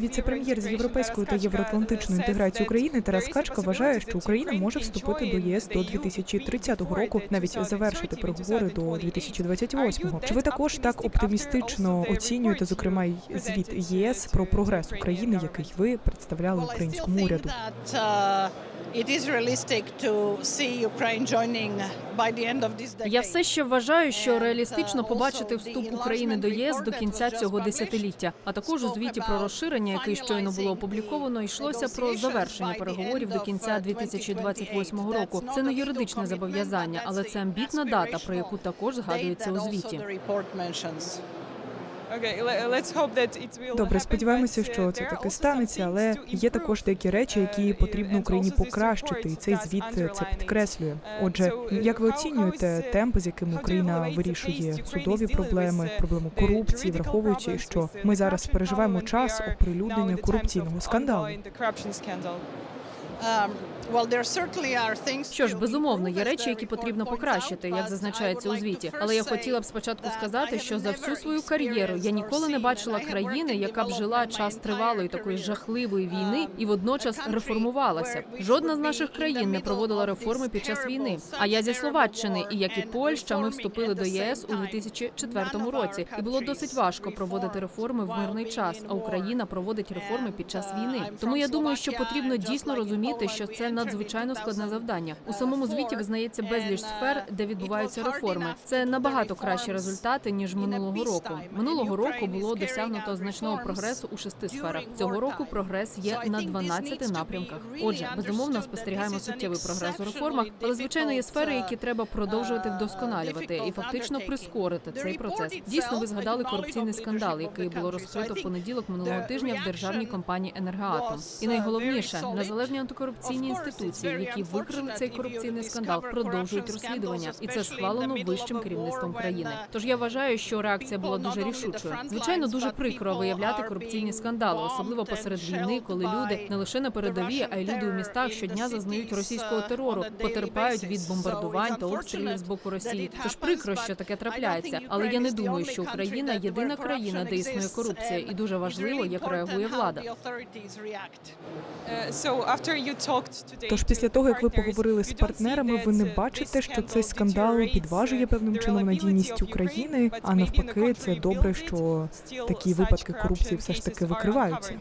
Віце-прем'єр з європейської та євроатлантичної інтеграції України Тарас Качка вважає, що Україна може вступити до ЄС до 2030 року, навіть завершити переговори до 2028-го. Чи ви також так оптимістично оцінюєте, зокрема, й звіт ЄС про прогрес України, який ви представляли українському уряду? Uh, Я все ще вважаю, що реалістично uh, побачити вступ України до ЄС до кінця цього десятиліття. А також у звіті про розширення, який щойно було опубліковано, йшлося про завершення переговорів до кінця 2028 року. Це не юридичне зобов'язання, але це амбітна дата, про яку також згадується у звіті. Добре, сподіваємося, що це таки станеться, але є також деякі речі, які потрібно Україні покращити, і цей звіт це підкреслює. Отже, як ви оцінюєте темпи, з якими Україна вирішує судові проблеми, проблему корупції, враховуючи, що ми зараз переживаємо час оприлюднення корупційного скандалу? Що ж, безумовно, є речі, які потрібно покращити, як зазначається у звіті. Але я хотіла б спочатку сказати, що за всю свою кар'єру я ніколи не бачила країни, яка б жила час тривалої такої жахливої війни і водночас реформувалася. Жодна з наших країн не проводила реформи під час війни. А я зі Словаччини, і як і Польща, ми вступили до ЄС у 2004 році, і було досить важко проводити реформи в мирний час. А Україна проводить реформи під час війни. Тому я думаю, що потрібно дійсно розуміти, що це надзвичайно складне завдання. У самому звіті визнається безліч сфер, де відбуваються реформи. Це набагато кращі результати ніж минулого року. Минулого року було досягнуто значного прогресу у шести сферах. Цього року прогрес є на 12 напрямках. Отже, безумовно спостерігаємо суттєвий прогрес у реформах, але звичайно є сфери, які треба продовжувати вдосконалювати і фактично прискорити цей процес. Дійсно, ви згадали корупційний скандал, який було розкрито в понеділок минулого тижня в державній компанії Енергоатом. І найголовніше незалежні антикорупційні інституції, які викрили цей корупційний скандал, продовжують розслідування, і це схвалено вищим керівництвом країни. Тож я вважаю, що реакція була дуже рішучою. Звичайно, дуже прикро виявляти корупційні скандали, особливо посеред війни, коли люди не лише на передовій, а й люди у містах щодня зазнають російського терору, потерпають від бомбардувань та обстрілів з боку Росії. Тож прикро, що таке трапляється. Але я не думаю, що Україна єдина країна, де існує корупція, і дуже важливо, як реагує влада. Тож після того, як ви поговорили з партнерами, ви не бачите, що цей скандал підважує певним чином надійність України, а навпаки, це добре, що такі випадки корупції все ж таки викриваються.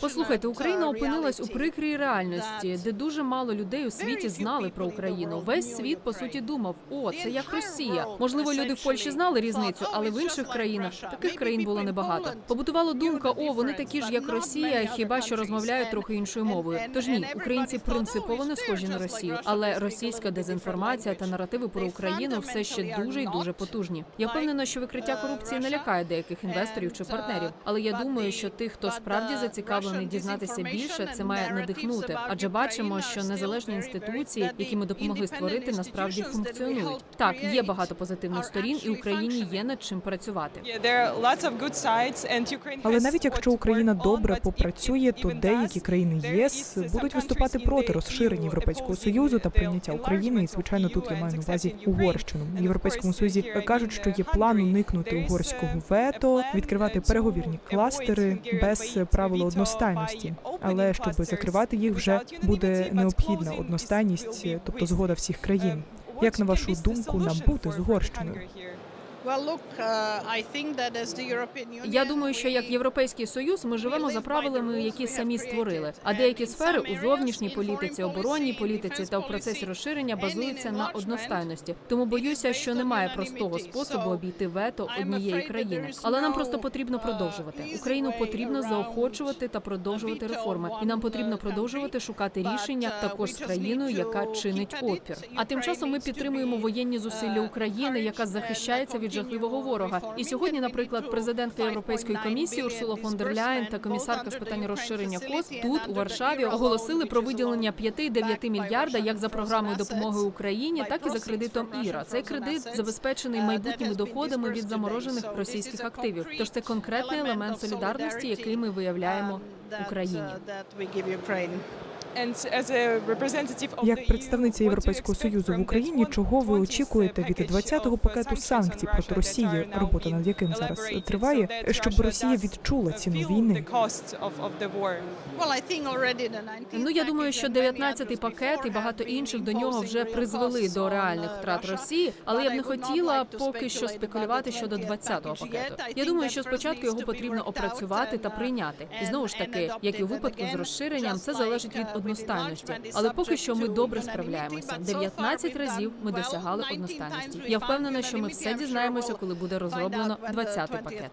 Послухайте, Україна опинилась у прикрій реальності, де дуже мало людей у світі знали про Україну. Весь світ по суті думав: о, це як Росія. Можливо, люди в Польщі знали різницю, але в інших країнах таких країн було небагато. Побутувала думка: о, вони такі ж, як Росія, хіба що розмовляють трохи іншою мовою. Тож ні, українці принципово не схожі на Росію, але російська дезінформація та наративи про Україну все ще дуже і дуже потужні. Я впевнена, що викриття корупції не лякає деяких інвесторів чи партнерів. Але я думаю, що тих, хто справді зацікавлений дізнатися більше, це має надихнути. Адже бачимо, що незалежні інституції, які ми допомогли створити, насправді функціонують. Так, є багато позитивних сторін, і Україні є над чим працювати. Але навіть якщо Україна добре попрацює, то деякі країни ЄС будуть виступати проти розширення Європейського союзу та прийняття України. І звичайно, тут я маю на увазі Угорщину. В Європейському союзі кажуть, що є план уникнути угорського вето, відкривати переговірні кластери без правила одностайності. Але щоб закривати їх, вже буде необхідна одностайність, тобто згода всіх країн. Як на вашу думку, нам бути з Угорщиною? Я думаю, що як європейський союз ми живемо за правилами, які самі створили. А деякі сфери у зовнішній політиці, оборонній політиці та в процесі розширення базуються на одностайності. Тому боюся, що немає простого способу обійти вето однієї країни. Але нам просто потрібно продовжувати. Україну потрібно заохочувати та продовжувати реформи, і нам потрібно продовжувати шукати рішення також з країною, яка чинить опір. А тим часом ми підтримуємо воєнні зусилля України, яка захищається від жахливого ворога. І сьогодні, наприклад, президентка Європейської комісії Урсула фон дер Ляєн та комісарка з питань розширення КОС тут у Варшаві оголосили про виділення 5,9 мільярда як за програмою допомоги Україні, так і за кредитом Іра. Цей кредит забезпечений майбутніми доходами від заморожених російських активів. Тож це конкретний елемент солідарності, який ми виявляємо Україні. Як представниця Європейського союзу в Україні, чого ви очікуєте від 20-го пакету санкцій проти Росії, робота над яким зараз триває, щоб Росія відчула ціну війни? Ну я думаю, що 19-й пакет і багато інших до нього вже призвели до реальних втрат Росії, але я б не хотіла поки що спекулювати щодо 20-го пакету. Я думаю, що спочатку його потрібно опрацювати та прийняти. І знову ж таки, як і у випадку з розширенням, це залежить від одностайності. Але поки що ми добре справляємося. 19 разів ми досягали одностайності. Я впевнена, що ми все дізнаємося, коли буде розроблено 20-й пакет.